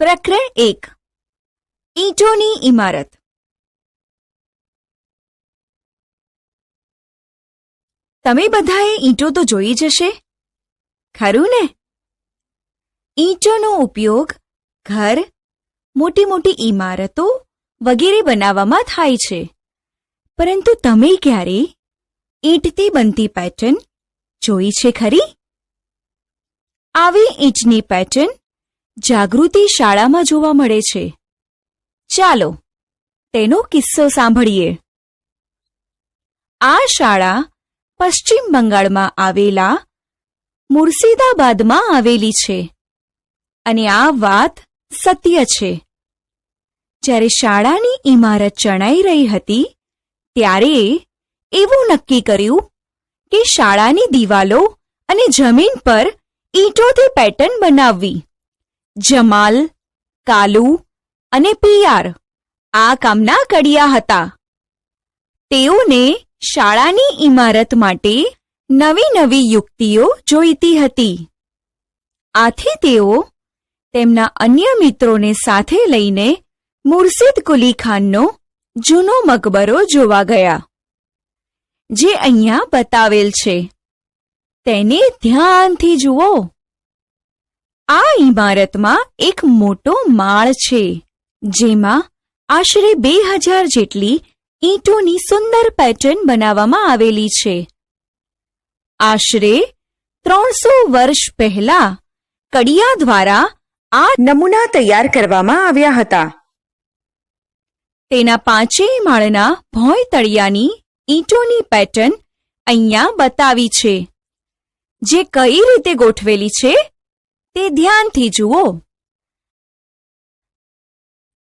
પ્રકરણ એક. ઈંટોની ઇમારત તમે બધાએ ઈંટો તો જોઈ જશે ખરું ને? ઈંટોનો ઉપયોગ ઘર મોટી મોટી ઇમારતો વગેરે બનાવવામાં થાય છે. પરંતુ તમે ક્યારે ઈંટથી બનતી પેટર્ન જોઈ છે ખરી? આવી ઈંટની પેટર્ન જાગૃતિ શાળામાં જોવા મળે છે. ચાલો, તેનો કિસ્સો સાંભળીએ. આ શાળા પશ્ચિમ બંગાળમાં આવેલા મુર્શિદાબાદમાં આવેલી છે અને આ વાત સત્ય છે. જ્યારે શાળાની ઇમારત ચણાઈ રહી હતી, ત્યારે એવું નક્કી કર્યું કે શાળાની દિવાલો અને જમીન પર ઈંટોથી પેટર્ન બનાવવી. જમાલ, કાલુ અને પિયાર આ કામના કડિયા હતા. તેઓને શાળાની ઇમારત માટે નવી નવી યુક્તિઓ જોઈતી હતી. આથી તેઓ તેમના અન્ય મિત્રોને સાથે લઈને મુર્શિદ કુલી ખાનનો જૂનો મકબરો જોવા ગયા, જે અહીંયા બતાવેલ છે. તેને ધ્યાનથી જુઓ. આ ઇમારતમાં એક મોટો માળ છે, જેમાં આશરે બે હજાર જેટલી ઈંટોની સુંદર પેટર્ન બનાવવામાં આવેલી છે. આશરે ત્રણસો વર્ષ પહેલા કડિયા દ્વારા આ નમૂના તૈયાર કરવામાં આવ્યા હતા. તેના પાંચેય માળના ભોંય તળિયાની ઈંટોની પેટર્ન અહીંયા બતાવી છે, જે કઈ રીતે ગોઠવેલી છે તે ધ્યાનથી જુઓ.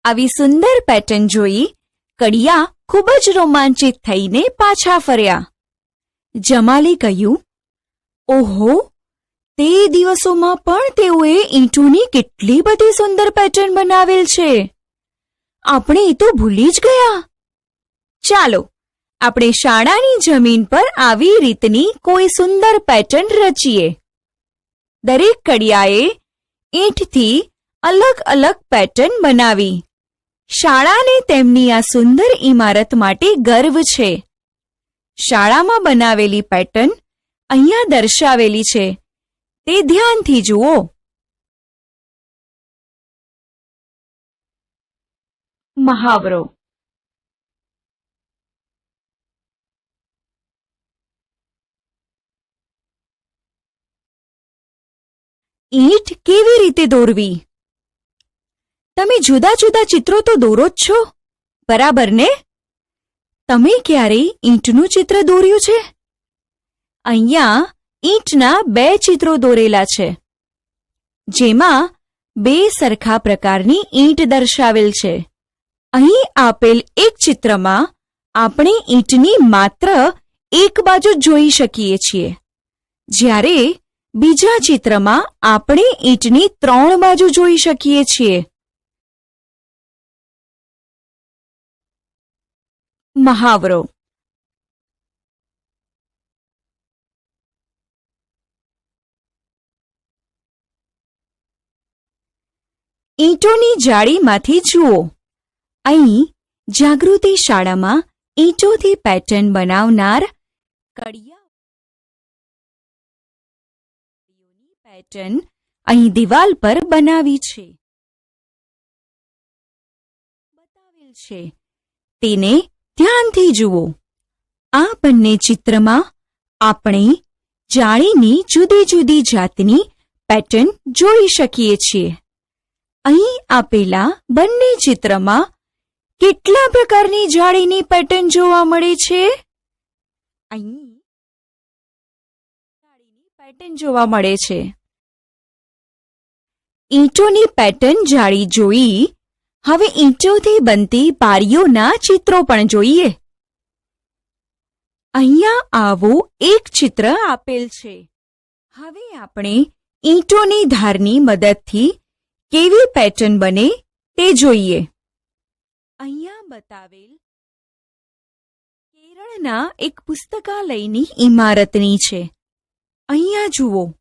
આવી સુંદર પેટર્ન જોઈ કડિયા ખૂબ જ રોમાંચિત થઈને પાછા ફર્યા. જમાલે કહ્યું, ઓહો, તે દિવસોમાં પણ તેઓએ ઈંટોની કેટલી બધી સુંદર પેટર્ન બનાવેલ છે. આપણે એ તો ભૂલી જ ગયા. ચાલો, આપણે શાળાની જમીન પર આવી રીતની કોઈ સુંદર પેટર્ન રચીએ. દરેક કડિયાએ ઈંટથી અલગ અલગ પેટર્ન બનાવી. શાળાને તેમની આ સુંદર ઇમારત માટે ગર્વ છે. શાળામાં બનાવેલી પેટર્ન અહીંયા દર્શાવેલી છે. તે ધ્યાનથી જુઓ. મહાવરો ઈંટ કેવી રીતે દોરવી? તમે જુદા જુદા ચિત્રો તો દોરો જ છો. બરાબર ને? તમે ક્યારેય ઈંટનું ચિત્ર દોર્યું છે? અહીંયા ઈંટના બે ચિત્રો દોરેલા છે. જેમાં બે સરખા પ્રકારની ઈંટ દર્શાવેલ છે. અહીં આપેલ એક ચિત્રમાં આપણે ઈંટની માત્ર એક બાજુ જોઈ શકીએ છીએ. જ્યારે બીજા ચિત્રમાં આપણે ઈંટની ત્રણ બાજુ જોઈ શકીએ છીએ. મહાવરો. ઈંટોની જાળીમાંથી જુઓ. અહીં જાગૃતિ શાળામાં ઈંટોથી પેટર્ન બનાવનાર કડિયા પેટર્ન અહીં દિવાલ પર બનાવી છે. બતાવેલ છે. તેને ધ્યાનથી જુઓ. આ બંને ચિત્રમાં આપણે જાળીની જુદી જુદી જાતની પેટર્ન જોઈ શકીએ છીએ. અહીં આપેલા બંને ચિત્રમાં કેટલા પ્રકારની જાળીની પેટર્ન જોવા મળે છે? અહીં પેટર્ન જોવા મળે છે. ઈંટોની પેટર્ન જાળી જોઈ. હવે ઈંટોથી બનતી બારીઓના ચિત્રો પણ જોઈએ. અહીંયા આવું એક ચિત્ર આપેલ છે. હવે આપણે ઈંટોની ધારની મદદથી કેવી પેટર્ન બને તે જોઈએ. અહીંયા બતાવેલ કેરળના એક પુસ્તકાલયની ઇમારતની છે. અહીંયા જુઓ.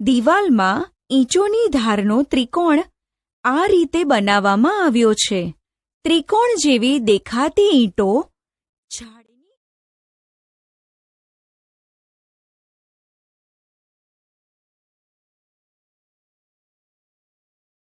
દિવાલમાં ઈંચોની ધારનો ત્રિકોણ આ રીતે બનાવવામાં આવ્યો છે. ત્રિકોણ જેવી દેખાતી ઈંટો ઝાડ